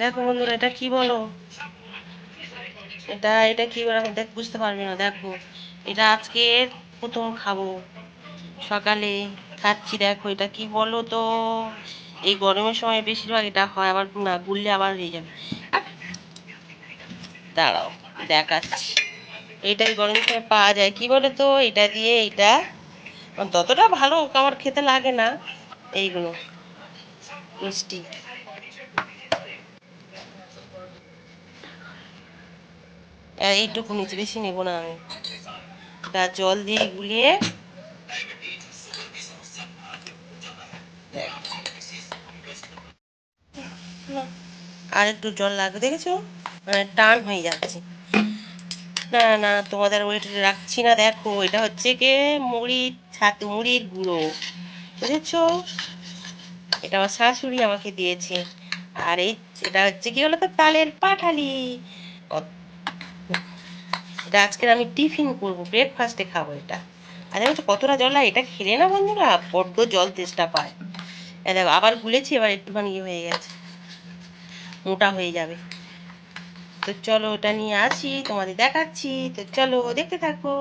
দেখো বন্ধুরা, এটা কি বলো? এটা এটা কি বলো? দেখ, বুঝতে পারবে না, দেখো। এটা আজকে প্রথম খাব। সকালে খাচ্ছি, দেখো, এটা কি বলো তো? এই গরমের সময় বেশিরভাগ এটা হয়, আবার না, গুললে আবার হয়ে যাবে। দাঁড়াও, দেখাচ্ছি। এইটাই গরমের সময় পাওয়া যায়, কি বলো তো? এটা দিয়ে এটা ততটা ভালো আমার খেতে লাগে না, এইগুলো, মিষ্টি। এইটুকু নিচে বেশি নেব না আমি। তা জল দিয়ে গুলিয়ে আর একটু জল লাগবে, দেখেছ? মানে টান হয়ে যাচ্ছে। না না, তোমাদের ওয়েট রাখছি না, দেখো, এটা হচ্ছে কি? মুড়ির ছাতু, মুড়ির গুঁড়ো। বুঝেছ? এটা আমার শাশুড়ি আমাকে দিয়েছে। আর এই, এটা হচ্ছে কি বলতো? তালের পাঠালি। এটা আজকের আমি টিফিন করব ব্রেকফাস্টে খাব এটা। আর দেখো কতটা জল লাগে, এটা খেলে না বন্ধুরা? বড্ড জল তেষ্টা পায়। এ দেখো, আবার গুলেছি, এবার একটুখানি ইয়ে হয়ে গেছে। মোটা হয়ে যাবে। তো চলো ওটা নিয়ে আসি, তোমাদের দেখাচ্ছি। তো চলো, দেখতে থাকো।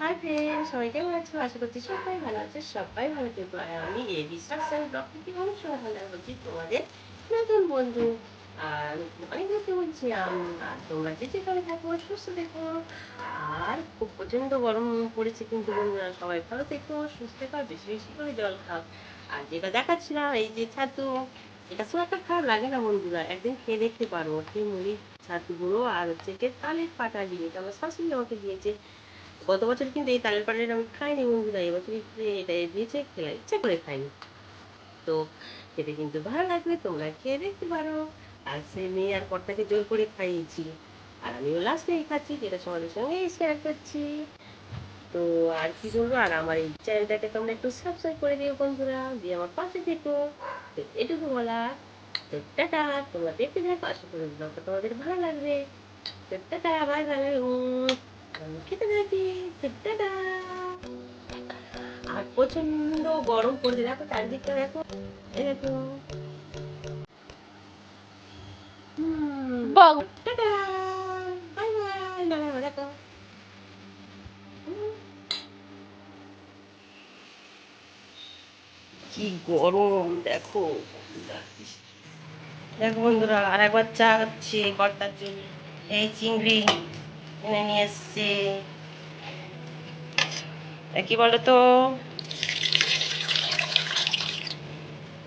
হাই ফ্রেন্ড সবাই কেমন আছো? আশা করছি সবাই ভালো আছে। সবাই ভালো থেকো। আর আমি এই বিশ্বাস ব্লগ থেকে অবশ্যই ভালো হচ্ছি তোমাদের নতুন বন্ধু। আর অনেক দেখতে বলছিলাম আর তোমরা যে যেখানে থাকো, সুস্থ থেকো। আর খুব প্রচণ্ড গরম পড়েছে কিন্তু বন্ধুরা, সবাই ভালো থেকো, সুস্থ থেকো বেশি বেশি করে জল খাও। আর যেটা দেখাচ্ছিলাম, এই যে ছাতু, এটা খুব একটা খারাপ লাগে না বন্ধুরা? একদিন খেয়ে দেখতে পারো সেই মুড়ির ছাতু গুঁড়ো, আর হচ্ছে কি তালের পাটা দিয়ে, এটা আমার শাশুড়ি আমাকে দিয়েছে। গত বছর কিন্তু এই তালের পাটাটা আমি খাইনি বন্ধুরা এবছর এটা দিয়েছে খেলে ইচ্ছা করে খাইনি। তো খেতে কিন্তু ভালো লাগবে, তোমরা খেয়ে দেখতে পারো। আর সে মেয়ে আর কর্তাকে জোর করে খাইয়েছি। আর আমিও লাস্টেই খাচ্ছি, যেটা সমাজের সঙ্গে শেয়ার করছি। তো আর কি বলব, আর আমার এই চ্যানেলটাকে তোমরা একটু সাবস্ক্রাইব করে দিও বন্ধুরা, দিয়ে আমার পাশে থেকো। তো এটুকু বলা তো টাটা, তোমরা দেখতে থাকো, আশা করি ব্লগটা তোমাদের ভালো লাগবে। তো টাটা বাই বাই খেতে থাকি। তো টাটা। আর প্রচণ্ড গরম পড়ছে, দেখো চারদিকটা, দেখো। দেখো। দেখো কি গরম দেখো। দেখো বন্ধুরা আর একবার চা হচ্ছে কর্তার জন্য। এই চিংড়ি এনে নিয়ে এসছে। তা কি বলো তো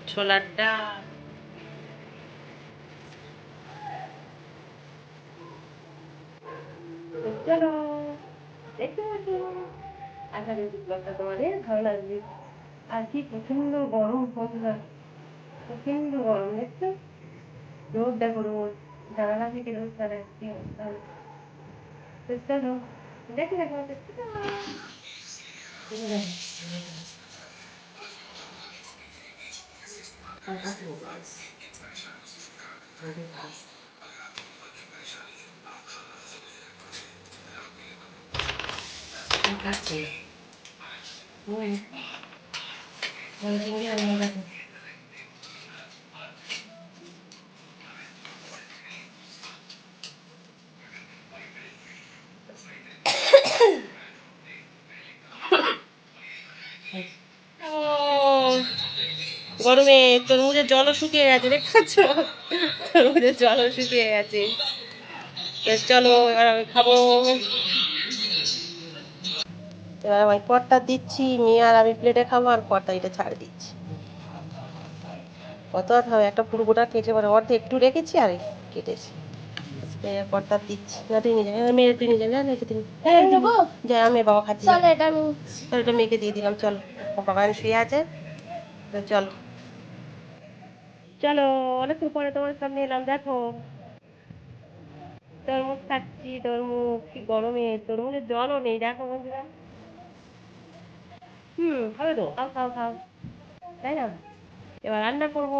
ছোলার ডাল। চলো দেখতে পাচ্ছ? আশা করি ব্লগটা তোমাদের ভালো লাগবে। আর কি প্রচণ্ড গরম বন্ধুরা প্রচণ্ড গরম, দেখছ? রোদ দেখো রোদ জানালা থেকে রোদ তারা কি অবস্থা চলো, দেখে দেখো দেখতে থাকো। কাটছে হুম ভালো চিংড়ি আর ভালো লাগে গরমে তরমুজের জলও শুকিয়ে গেছে দেখছ তরমুজের জলও শুকিয়ে গেছে চলো খাব এবার আমি পরটা দিচ্ছি নিয়ে আর আমি প্লেটে খাব আর পরটা এটা ছাড় দিচ্ছি। কত আর খাবে একটা পুরো গোটা কেটে মানে অর্ধেক একটু রেখেছি আর কেটেছি। পরটা দিচ্ছি। না তুই নিয়ে যাবে। মেয়ের তুই নিয়ে যাবে না রেখে দিন হ্যাঁ যাই আমি বাবা খাচ্ছি। চলো এটা আমি চল এটা মেয়েকে দিয়ে দিলাম। চলো বাবা শুয়ে আছে। তো চলো। চলো অনেকক্ষণ পরে তোমার সামনে এলাম দেখো। তরমুজ খাচ্ছি তরমুজ কি গরমে তরমুজের জলও নেই দেখো বন্ধুরা। হুম খাবে তো। খাও খাও খাও তাই না? এবার রান্না করব।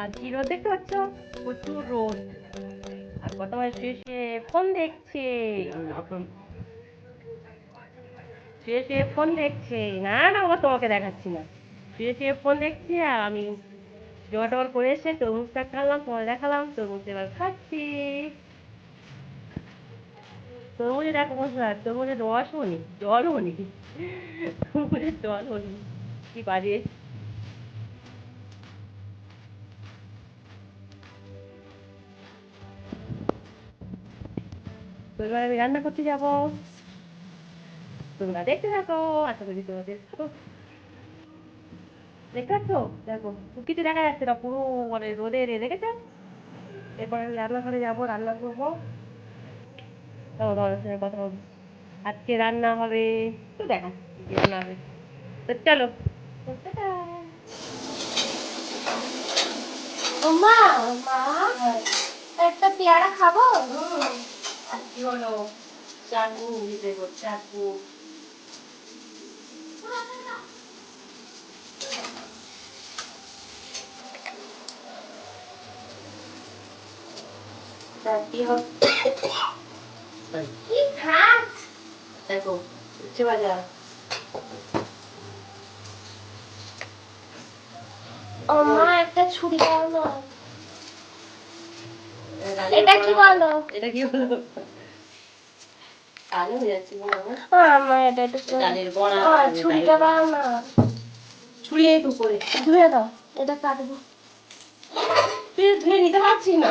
আর কি রোদ দেখতে পাচ্ছ? প্রচুর রোদ। আর কত শুয়ে শুয়ে ফোন দেখছে। শুয়ে শুয়ে ফোন দেখছে। না না, ও তোমাকে দেখাচ্ছি না। শুয়ে শুয়ে ফোন দেখছি, আর আমি জোগাড় টোগাড় করে এসে তরমুজটা খালাম তোমার দেখালাম, তরমুজ এবার খাচ্ছি। তরমুজে দেখো বন্ধুরা তরমুজের রসও নেই, জলও নেই। তরমুজের জলও নেই। কি বাজে। তো এবার আমি রান্না করতে যাব। তোমরা দেখতে থাকো আশা করি তোমাদের দেখতে পাচ্ছ দেখো কিছু দেখা যাচ্ছে না পুরো মানে রোদে রে দেখেছ এরপর রান্নাঘরে যাব রান্না করব তাও তোমাদের সঙ্গে কথা বলব আজকে রান্না হবে তো দেখা রান্না হবে তো চলো। মা মা একটা পেয়ারা খাব কি হলো চাকু চাকু কি হবে কি খাস দেখো উচ্ছে ভাজা ও মা একটা ছুরি দাও না এটা কি বলো এটা কি হলো আলু হয়ে যাচ্ছে। আমার এটা একটু ডালের বড়া ও, ছুরিটা দাও না ছুরি এই তো করে ধুয়ে দাও এটা কাটবো। তুই ধুয়ে নিতে পারছি না।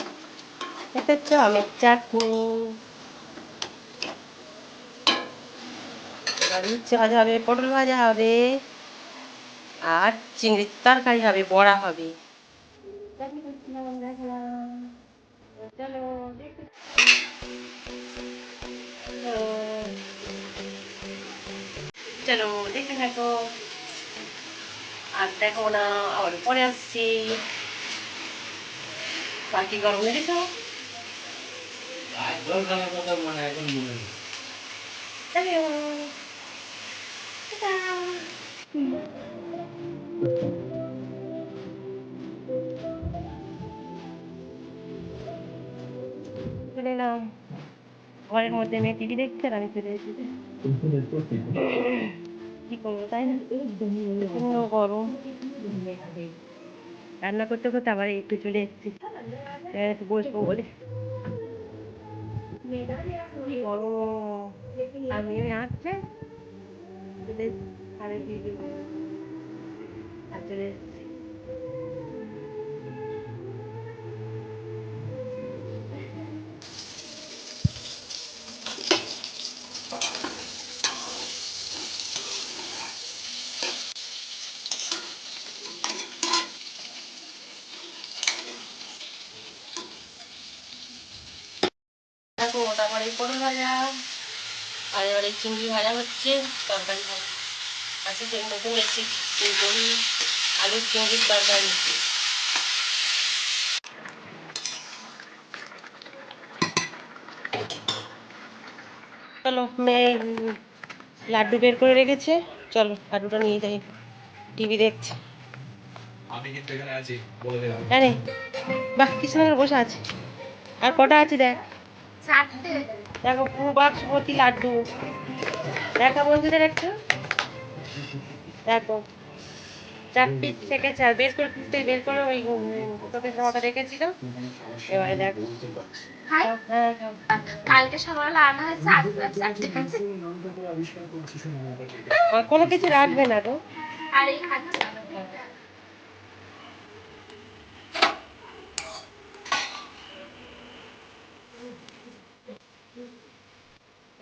এটা হচ্ছে আমের চাটনি। ভাজা হবে, পটল ভাজা হবে, আর চিংড়ির তরকারি হবে, বড়া হবে। চলো দেখে থাকো। আর দেখো না, আবার পরে আসছি। বাকি গরম লেগেছো চলো টাটা। চলে এলাম ঘরের মধ্যে মেয়ে টিভি দেখছে আমি চলে এসেছি কি করব তাই না গরম রান্না করতে করতে আবার একটু চলে এসেছি বসবো বলে আর মেয়ে আসছে আর চলে এসেছি দেখো তারপরে এই পটল ভাজা আর এবার এই চিংড়ি ভাজা হচ্ছে তরকারি ভাজা। যে নতুন রেসিপি আলুর চিংড়ির তরকারি। চলো মেয়ে লাড্ডু বের করে রেখেছে। চলো লাড্ডুটা নিয়ে যাই। টিভি দেখছে। আছি বাহ কি বসে আছে। আর কটা আছে দেখ। চারটে। দেখো পুরো বাক্স ভর্তি লাড্ডু। দেখা বন্ধুদের একটা? দেখো। চার পিস বের করে বের করে ওই তোকে রেখেছিল। এবারে দেখো। হ্যাঁ কালকে সকালে আনা হয়েছে আজকে চারটে আছে আর কোনো কিছু রাখবে না তো আর এই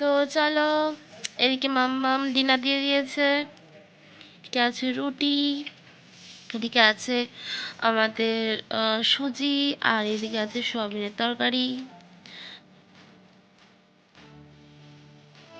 তো চলো, এদিকে মাম্মাম ডিনার দিয়ে দিয়েছে। এদিকে আছে রুটি, এদিকে আছে আমাদের সুজি, আর এদিকে আছে সোয়াবিনের তরকারি।